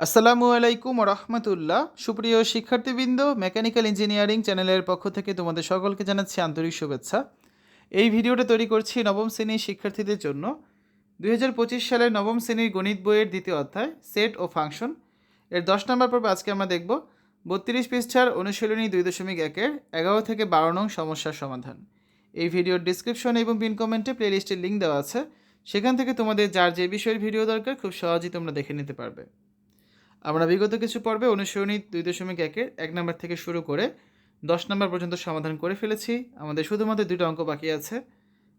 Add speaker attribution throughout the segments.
Speaker 1: আসসালামু আলাইকুম রহমতুল্লাহ। সুপ্রিয় শিক্ষার্থীবৃন্দ, মেকানিক্যাল ইঞ্জিনিয়ারিং চ্যানেলের পক্ষ থেকে তোমাদের সকলকে জানাচ্ছি আন্তরিক শুভেচ্ছা। এই ভিডিওটা তৈরি করছি নবম শ্রেণির শিক্ষার্থীদের জন্য। দুই হাজার পঁচিশ সালের নবম শ্রেণির গণিত বইয়ের দ্বিতীয় অধ্যায়, সেট ও ফাংশন। এর দশ নম্বর পর্বে আজকে আমরা দেখব। বত্রিশ পৃষ্ঠার অনুশীলনী দুই দশমিক একের এগারো থেকে বারো নং সমস্যার সমাধান। এই ভিডিওর ডিসক্রিপশন এবং পিন কমেন্টে প্লেলিস্টের লিঙ্ক দেওয়া আছে। সেখান থেকে তোমাদের যার যে বিষয়ের ভিডিও দরকার, খুব সহজেই তোমরা দেখে নিতে পারবে। আমরা বিগত কিছু পর্বে অনুসরণী দুই দশমিক একের এক নম্বর থেকে শুরু করে দশ নম্বর পর্যন্ত সমাধান করে ফেলেছি। আমাদের শুধুমাত্র দুটো অঙ্ক বাকি আছে।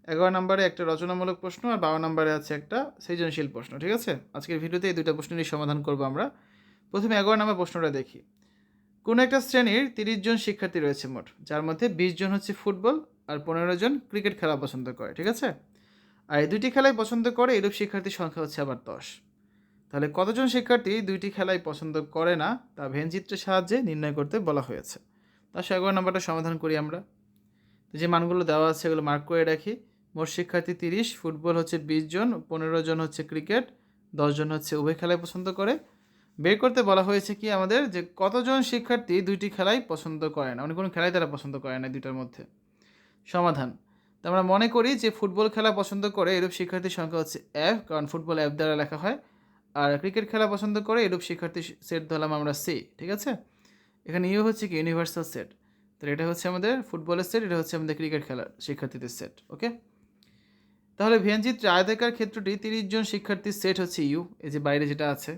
Speaker 1: এগারো নম্বরে একটা রচনামূলক প্রশ্ন আর বারো নম্বরে আছে একটা সৃজনশীল প্রশ্ন, ঠিক আছে? আজকের ভিডিওতে এই দুটো প্রশ্নেরই সমাধান করব আমরা। প্রথমে এগারো নম্বর প্রশ্নটা দেখি। কোনো একটা শ্রেণির তিরিশ জন শিক্ষার্থী রয়েছে মোট, যার মধ্যে বিশ জন হচ্ছে ফুটবল আর পনেরো জন ক্রিকেট খেলা পছন্দ করে, ঠিক আছে? আর এই দুইটি খেলাই পছন্দ করে এরূপ শিক্ষার্থীর সংখ্যা হচ্ছে আবার দশ। তাহলে কতজন শিক্ষার্থী দুইটি খেলাই পছন্দ করে না তা ভেনচিত্রের সাহায্যে নির্ণয় করতে বলা হয়েছে। সে এগারো নম্বরটা সমাধান করি আমরা। যে মানগুলো দেওয়া আছে এগুলো মার্ক করে রাখি। মোট শিক্ষার্থী তিরিশ, ফুটবল হচ্ছে বিশ জন, পনেরো জন হচ্ছে ক্রিকেট জন হচ্ছে উভয় খেলায় পছন্দ করে। বের করতে বলা হয়েছে কি আমাদের যে কতজন শিক্ষার্থী দুইটি খেলাই পছন্দ করে না মানে কোনো খেলাই তারা পছন্দ করে না দুইটার মধ্যে। সমাধান। তো আমরা মনে করি যে ফুটবল খেলা পছন্দ করে এরূপ শিক্ষার্থীর সংখ্যা হচ্ছে এফ কারণ ফুটবল অ্যাপ দ্বারা লেখা হয়। আর ক্রিকেট খেলা পছন্দ করে এরূপ শিক্ষার্থী সেট ধরলাম আমরা সি, ঠিক আছে? এখানে ইউ হচ্ছে কি ইউনিভার্সাল সেট তো এটা হচ্ছে আমাদের ফুটবলের সেট এটা হচ্ছে আমাদের ক্রিকেট খেলার শিক্ষার্থীদের সেট ওকে তাহলে ভিয়ানচিত্রে আয়তাকার ক্ষেত্রটি তিরিশ জন শিক্ষার্থীর সেট হচ্ছে ইউ, এই যে বাইরে যেটা আছে,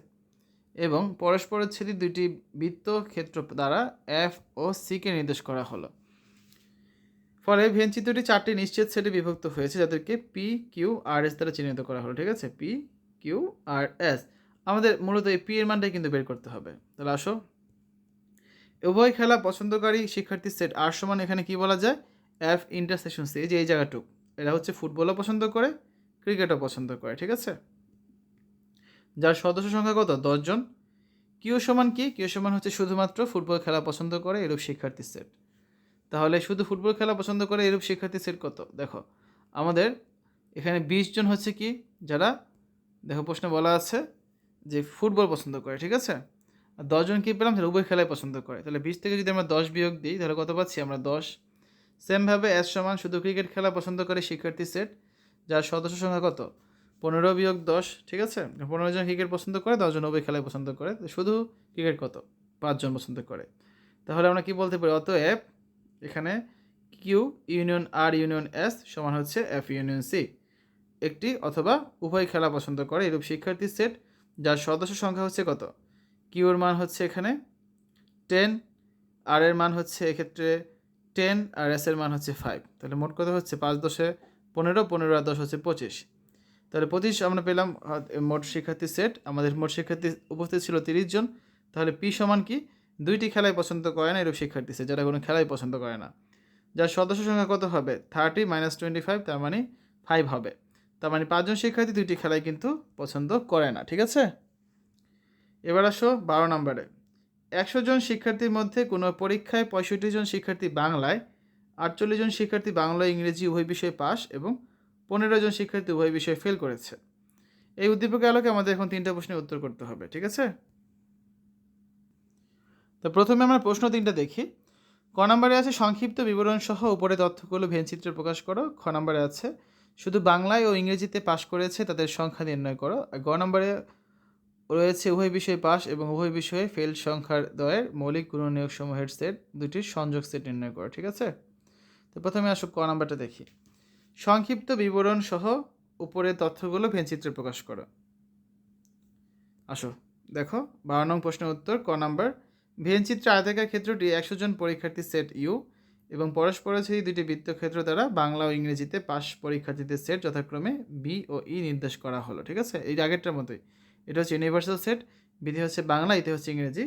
Speaker 1: এবং পরস্পরের ছেদি দুইটি বৃত্ত ক্ষেত্র দ্বারা এফ ও সিকে নির্দেশ করা হলো। ফলে ভিয়ানচিত্রটি চারটি নিশ্চিত সেটে বিভক্ত হয়েছে, যাদেরকে পি, কিউ, আর এস দ্বারা চিহ্নিত করা হলো, ঠিক আছে? পি কিউ আর এস আমাদের মূলত এই পি এর মানটাই কিন্তু বের করতে হবে। তাহলে আসো। উভয় খেলা পছন্দকারী শিক্ষার্থীর সেট আর সমান এখানে কি বলা যায়? এফ ইন্টারসেকশন সি যে এই জায়গাটুক। এরা হচ্ছে ফুটবলও পছন্দ করে, ক্রিকেটও পছন্দ করে, ঠিক আছে? যার সদস্য সংখ্যা কত? দশজন কিউ সমান কি? কিউ সমান হচ্ছে শুধুমাত্র ফুটবল খেলা পছন্দ করে, এরূপ শিক্ষার্থীর সেট। তাহলে শুধু ফুটবল খেলা পছন্দ করে, এরূপ শিক্ষার্থীর সেট কত? দেখো, আমাদের এখানে বিশ জন হচ্ছে কি? যারা দেখো প্রশ্নে বলা আছে যে ফুটবল পছন্দ করে, ঠিক আছে? আর দশজন কী পেলাম? তাহলে উভয় খেলায় পছন্দ করে। তাহলে বিশ থেকে যদি আমরা দশ বিয়োগ দিই, তাহলে কত পাচ্ছি? আমরা দশ। সেমভাবে এস সমান শুধু ক্রিকেট খেলা পছন্দ করে শিক্ষার্থী সেট যার সদস্য সংখ্যা কত? পনেরো বিয়োগ দশ, ঠিক আছে? পনেরো জন ক্রিকেট পছন্দ করে দশজন উভয় খেলায় পছন্দ করে। শুধু ক্রিকেট কত? পাঁচজন পছন্দ করে। তাহলে আমরা কি বলতে পারি? অত অতএব এখানে কিউ ইউনিয়ন আর ইউনিয়ন এস সমান হচ্ছে এফ ইউনিয়ন সি একটি অথবা উভয় খেলা পছন্দ করে, এরূপ শিক্ষার্থীর সেট যার সদস্য সংখ্যা হচ্ছে কত? কিউর মান হচ্ছে এখানে টেন আর এর মান হচ্ছে এক্ষেত্রে টেন আর এস এর মান হচ্ছে ফাইভ তাহলে মোট কত হচ্ছে? পাঁচ দশে পনেরো পনেরো আর দশ হচ্ছে পঁচিশ। তাহলে পঁচিশ আমরা পেলাম মোট শিক্ষার্থী সেট। আমাদের মোট শিক্ষার্থী উপস্থিত ছিল তিরিশ জন। তাহলে পি সমান কি? দুইটি খেলায় পছন্দ করে না, এরূপ শিক্ষার্থী সেট, যারা কোনো খেলাই পছন্দ করে না। যার সদস্য সংখ্যা কত হবে? থার্টি মাইনাস টোয়েন্টি ফাইভ তার মানে ফাইভ হবে। তার মানে পাঁচজন শিক্ষার্থী দুইটি খেলাই কিন্তু পছন্দ করে না, ঠিক আছে? এবার আসো বারো নম্বরে। একশো জন শিক্ষার্থীর মধ্যে কোনো পরীক্ষায় পঁয়ষট্টি জন শিক্ষার্থী বাংলায়, আটচল্লিশ জন শিক্ষার্থী বাংলা, ইংরেজি, উভয় বিষয়ে পাস এবং পনেরো জন শিক্ষার্থী উভয় বিষয়ে ফেল করেছে। এই উদ্দীপকের আলোকে আমাদের এখন তিনটা প্রশ্নের উত্তর করতে হবে, ঠিক আছে? তো প্রথমে আমরা প্রশ্ন তিনটা দেখি। ক নম্বরে আছে সংক্ষিপ্ত বিবরণ সহ উপরে তথ্যগুলো ভেনচিত্রে প্রকাশ করো। খ নম্বরে আছে শুধু বাংলায় ও ইংরেজিতে পাশ করেছে, তাদের সংখ্যা নির্ণয় করো। গ নম্বরে রয়েছে উভয় বিষয়ে পাস এবং উভয় বিষয়ে ফেল সংখ্যার দয়ের মৌলিক গুণনীয়ক সমূহের সেট, দুটির সংযোগ সেট নির্ণয় করো, ঠিক আছে? তো প্রথমে আসো ক নাম্বারটা দেখি। সংক্ষিপ্ত বিবরণ সহ উপরের তথ্যগুলো ভেনচিত্রে প্রকাশ করো। আসো, দেখো, বারো নং প্রশ্নের উত্তর, ক নাম্বার। ভেনচিত্র আয়তাকার ক্ষেত্রটি একশো জন পরীক্ষার্থী সেট ইউ এবং পরস্পরছড়ি দুটি বৃত্তক্ষেত্র দ্বারা বাংলা ও ইংরেজিতে পাস পরীক্ষার্থীদের সেট যথাক্রমে বি ও ই নির্দেশ করা হলো, ঠিক আছে? এই আগেরটার মতোই। এটা হচ্ছে ইউনিভার্সাল সেট বিধি হচ্ছে বাংলা ইতি হচ্ছে ইংরেজি।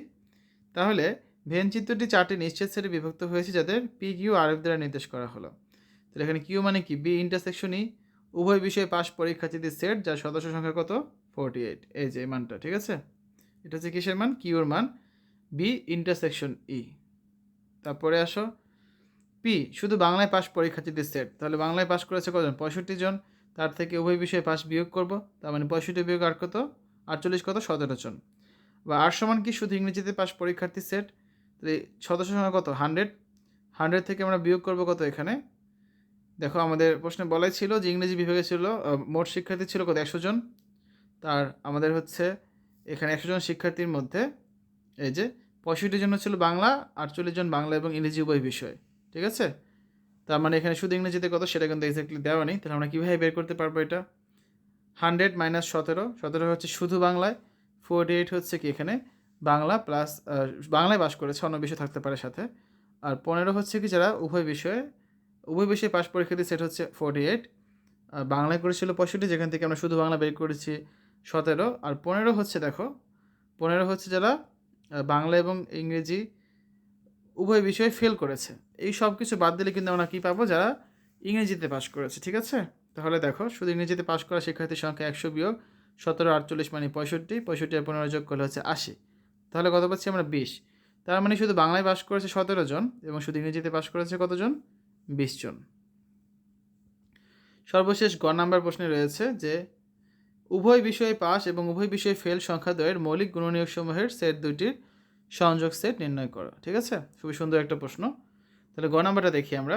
Speaker 1: তাহলে ভেন চিত্রটি চারটি নিশ্চিত সেটে বিভক্ত হয়েছে যাদের পি কিউ আর এফ দ্বারা নির্দেশ করা হলো। তাহলে এখানে কিউ মানে কি? বি ইন্টারসেকশন ই উভয় বিষয়ে পাস পরীক্ষার্থীদের সেট যার সদস্য সংখ্যা কত? ফোরটি এইট এই যে মানটা, ঠিক আছে? এটা হচ্ছে কিসের মান? কিউর মান। বি ইন্টারসেকশন ই তারপরে আসো। পি, শুধু বাংলায় পাস পরীক্ষার্থীদের সেট। তাহলে বাংলায় পাস করেছে কজন? পঁয়ষট্টি জন। তার থেকে উভয় বিষয়ে পাস বিয়োগ করব। তার মানে পঁয়ষট্টি বিয়োগ আর কত? আটচল্লিশ কত? সতেরো জন। বা আর সমান কি? শুধু ইংরেজিতে পাস পরীক্ষার্থী সেট। তাহলে সদস্য সংখ্যা কত? হান্ড্রেড। হান্ড্রেড থেকে আমরা বিয়োগ করব কত এখানে? দেখো, আমাদের প্রশ্নে বলাই ছিল যে ইংরেজি বিভাগে ছিল মোট শিক্ষার্থী ছিল কত? একশো জন। তার আমাদের হচ্ছে এখানে একশো জন শিক্ষার্থীর মধ্যে এই যে পঁয়ষট্টি জন ছিল বাংলা, আটচল্লিশ জন বাংলা এবং ইংরেজি উভয় বিষয়। ঠিক আছে? তার মানে এখানে শুধু ইংরেজিতে কত সেটা কিন্তু এক্স্যাক্টলি দেওয়া নেই। তাহলে আমরা কীভাবে বের করতে পারব এটা? হান্ড্রেড মাইনাস সতেরো সতেরো হচ্ছে শুধু বাংলায়, ফোরটি এইট হচ্ছে কি এখানে? বাংলা প্লাস বাংলায় বাস করেছে অন্য বিষয় থাকতে পারে সাথে। আর পনেরো হচ্ছে কি যারা উভয় বিষয়ে উভয় বিষয়ে পাশ পরীক্ষার্থী সেটা হচ্ছে ফোরটি এইট। আর বাংলায় করেছিল পঁয়ষট্টি, যেখান থেকে আমরা শুধু বাংলা বের করেছি সতেরো। আর পনেরো হচ্ছে, দেখো, পনেরো হচ্ছে যারা বাংলা এবং ইংরেজি উভয় বিষয়ে ফেল করেছে। এই সব কিছু বাদ দিলে কিন্তু আমরা কী পাবো? যারা ইংরেজিতে পাশ করেছে, ঠিক আছে? তাহলে দেখো, শুধু ইংরেজিতে পাশ করা শিক্ষার্থীর সংখ্যা একশো বিয়োগ সতেরো, আটচল্লিশ মানে পঁয়ষট্টি পঁয়ষট্টি আর পনেরো যোগ করলে হচ্ছে আশি। তাহলে কত পাচ্ছি আমরা? বিশ। তার মানে শুধু বাংলায় পাশ করেছে সতেরো জন এবং শুধু ইংরেজিতে পাশ করেছে কতজন? বিশ জন। সর্বশেষ গ নাম্বার প্রশ্নে রয়েছে যে, উভয় বিষয়ে পাস এবং উভয় বিষয়ে ফেল সংখ্যা সংখ্যাদ্বয়ের মৌলিক গুণনীয়ক সমূহের সেট দুইটির সংযোগ সেট নির্ণয় করো, ঠিক আছে? খুবই সুন্দর একটা প্রশ্ন। তাহলে গ নাম্বারটা দেখি আমরা।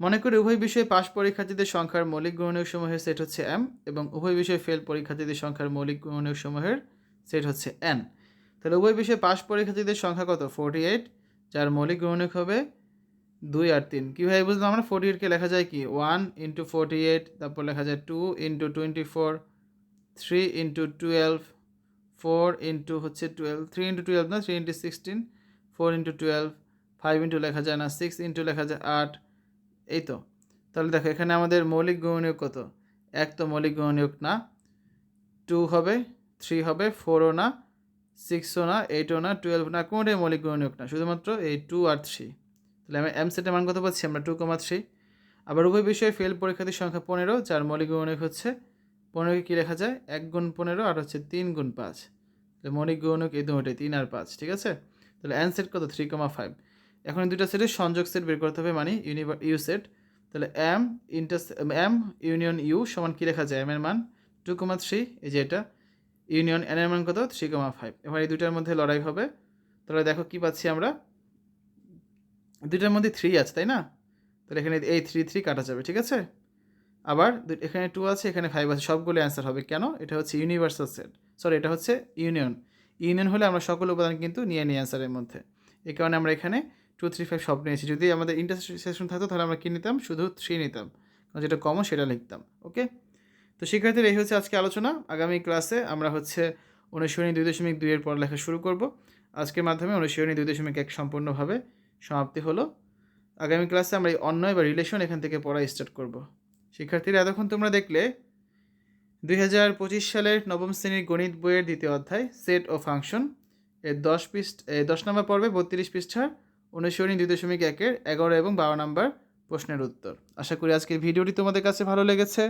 Speaker 1: মনে করি উভয় বিষয়ে পাস পরীক্ষার্থীদের সংখ্যার মৌলিক গুণনীয়ক সমূহের সেট হচ্ছে এম এবং উভয় বিষয়ে ফেল পরীক্ষার্থীদের সংখ্যার মৌলিক গুণনীয়ক সমূহের সেট হচ্ছে এন তাহলে উভয় বিষয়ে পাস পরীক্ষার্থীদের সংখ্যা কত? ফোরটি এইট যার মৌলিক গুণনীয়ক হবে দুই আর তিন। কীভাবে বুঝলাম আমরা? ফোরটি এইটকে লেখা যায় কি? ওয়ান ইন্টু ফোরটি এইট তারপর লেখা যায় two into twenty four three into twelve four into হচ্ছে টুয়েলভ, থ্রি ইন্টু টুয়েলভ না, three into sixteen, four into twelve, five into লেখা যায় না, সিক্স ইন্টু লেখা যায় আট, এই তো। তাহলে দেখো, এখানে আমাদের মৌলিক গণনীয় কত? এক তো মৌলিক গণনীয়ক না, টু হবে, থ্রি হবে, ফোরও না, সিক্সও না, এইটও না, টুয়েলভ না, কোনোটাই মৌলিক গণনীয়ক না, শুধুমাত্র এই টু আর থ্রি। তাহলে আমি এম সেটের মান কত পাচ্ছি? আমরা টু কমা থ্রি। আবার উভয় বিষয়ে ফেল পরীক্ষার্থীর সংখ্যা পনেরো, যার মৌলিক গণনীয়ক হচ্ছে পনেরোকে কী লেখা যায়? এক গুণ পনেরো আর হচ্ছে তিন গুণ পাঁচ। তাহলে মৌলিক গণক এই দুটোই তিন আর পাঁচ, ঠিক আছে? তাহলে অ্যান সেট কত? থ্রি কমা ফাইভ এখন দুটো সেটের সংযোগ সেট বের করতে হবে মানে ইউনিভার ইউ সেট তাহলে M inter M union U সমান কী লেখা যায়? এম এর মান টু কমা থ্রি এই যে এটা। ইউনিয়ন এন এর মান কত? থ্রি কমা ফাইভ এবার এই দুটার মধ্যে লড়াই হবে। তাহলে দেখো কী পাচ্ছি আমরা? দুটার মধ্যে থ্রি আছে, তাই না? তাহলে এখানে এই থ্রি থ্রি কাটা যাবে, ঠিক আছে? আবার এখানে টু আছে, এখানে ফাইভ আছে সবগুলো অ্যান্সার হবে। কেন? এটা হচ্ছে ইউনিভার্সাল সেট সরি এটা হচ্ছে ইউনিয়ন ইউনিয়ন হলে আমরা সকল উপাদান কিন্তু নিয়ে নিই অ্যান্সারের মধ্যে। এই কারণে আমরা এখানে টু থ্রি ফাইভ সব নিয়েছি। যদি আমাদের ইন্টারসেকশন থাকতো, তাহলে আমরা কী নিতাম? শুধু থ্রি নিতাম। কারণ যেটা কমন সেটা লিখতাম। ওকে তো শিক্ষার্থীর, এই হচ্ছে আজকে আলোচনা। আগামী ক্লাসে আমরা হচ্ছে অনুশীলনী দুই দশমিক দুইয়ের পড়ালেখা শুরু করব। আজকের মাধ্যমে অনুশীলনী দুই দশমিক এক সম্পূর্ণভাবে সমাপ্তি হলো। আগামী ক্লাসে আমরা এই অন্যয় বা রিলেশন এখান থেকে পড়া স্টার্ট করব। শিক্ষার্থীরা, এতক্ষণ তোমরা দেখলে দুই হাজার পঁচিশ সালের নবম শ্রেণির গণিত বইয়ের দ্বিতীয় অধ্যায়, সেট ও ফাংশন। এর দশ পৃষ্ঠ দশ নম্বর পর্বে বত্রিশ পৃষ্ঠার অনুসরণী দুই দশমিক একের এগারো এবং বারো নম্বর প্রশ্নের উত্তর। আশা করি আজকের ভিডিওটি তোমাদের কাছে ভালো লেগেছে।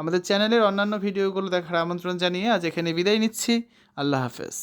Speaker 1: আমাদের চ্যানেলের অন্যান্য ভিডিওগুলো দেখার আমন্ত্রণ জানিয়ে আজ এখানে বিদায় নিচ্ছি। আল্লাহ হাফেজ।